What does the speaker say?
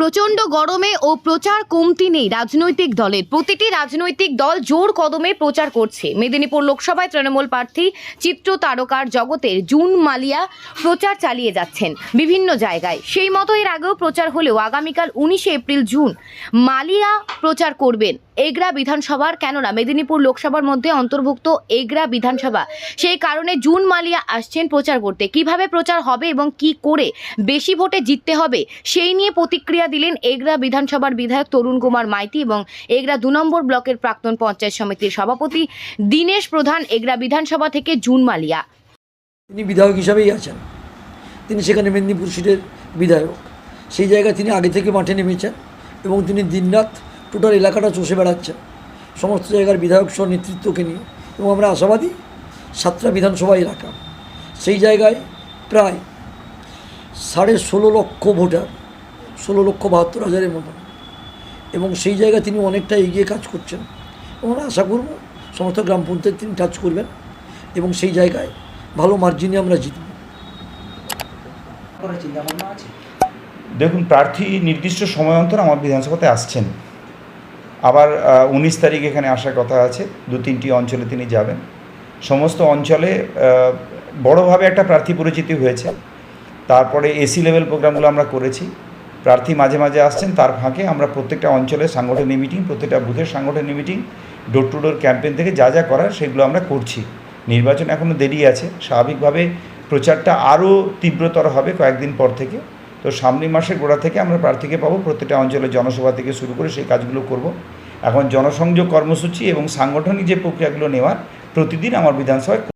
প্রচণ্ড গরমে ও প্রচার কমতি নেই রাজনৈতিক দলের। প্রতিটি রাজনৈতিক দল জোর কদমে প্রচার করছে। মেদিনীপুর লোকসভায় তৃণমূল প্রার্থী, চিত্র তারকার জগতের জুন মালিয়া প্রচার চালিয়ে যাচ্ছেন বিভিন্ন জায়গায়। সেই মতো এর আগেও প্রচার হলেও আগামীকাল উনিশে এপ্রিল জুন মালিয়া প্রচার করবেন এগরা বিধানসভার। কেননা মেদিনীপুর লোকসভার মধ্যে অন্তর্ভুক্ত এগরা বিধানসভা, সেই কারণে জুন মালিয়া আসছেন প্রচার করতে। কীভাবে প্রচার হবে এবং কি করে বেশি ভোটে জিততে হবে, সেই নিয়ে প্রতিক্রিয়া দিলেন এগরা বিধানসভার বিধায়ক তরুণ কুমার মাইতি এবং এগরা দু নম্বর ব্লকের প্রাক্তন পঞ্চায়েত সমিতির সভাপতি দীনেশ প্রধান এগরা বিধানসভা থেকে জুন মালিয়া তিনি বিধায়ক হিসাবেই আছেন। তিনি সেখানে মেদিনীপুর সিটের বিধায়ক। সেই জায়গায় তিনি আগে থেকে মাঠে নেমেছেন এবং তিনি দিনরাত টোটাল এলাকাটা চষে বেড়াচ্ছেন। সমস্ত জায়গার বিধায়ক সহ নেতৃত্বকে নিয়ে এবং আমরা আশাবাদী সাতটা বিধানসভা এলাকা। সেই জায়গায় প্রায় সাড়ে ষোলো লক্ষ ভোটার ষোলো লক্ষ বাহাত্তর হাজারের মতো। এবং সেই জায়গায় তিনি অনেকটা এগিয়ে কাজ করছেন। এবং আমরা আশা করব সমস্ত গ্রাম পঞ্চায়েত তিনি টাচ করবেন এবং সেই জায়গায় ভালো মার্জিনে আমরা জিতব। দেখুন প্রার্থী নির্দিষ্ট সময় অন্তর আমার বিধানসভাতে আসছেন। আবার উনিশ তারিখ এখানে আসার কথা আছে। দু তিনটি অঞ্চলে তিনি যাবেন। সমস্ত অঞ্চলে বড়োভাবে একটা প্রার্থী পরিচিতি হয়েছে। তারপরে এসি লেভেল প্রোগ্রামগুলো আমরা করেছি। প্রার্থী মাঝে মাঝে আসছেন, তার ফাঁকে আমরা প্রত্যেকটা অঞ্চলে সাংগঠনিক মিটিং প্রত্যেকটা বুথের সাংগঠনিক meeting door to door campaign থেকে যা যা করার সেগুলো আমরা করছি। নির্বাচন এখনও দেরি আছে, স্বাভাবিকভাবে প্রচারটা আরও তীব্রতর হবে কয়েকদিন পর থেকে। তো সামনের মাসের গোড়া থেকে আমরা প্রার্থীকে পাবো, প্রত্যেকটা অঞ্চলে জনসভা থেকে শুরু করে সেই কাজগুলো করব। এখন জনসংযোগ কর্মসূচি এবং সাংগঠনিক যে প্রক্রিয়াগুলো নেওয়ার প্রতিদিন আমার বিধানসভায়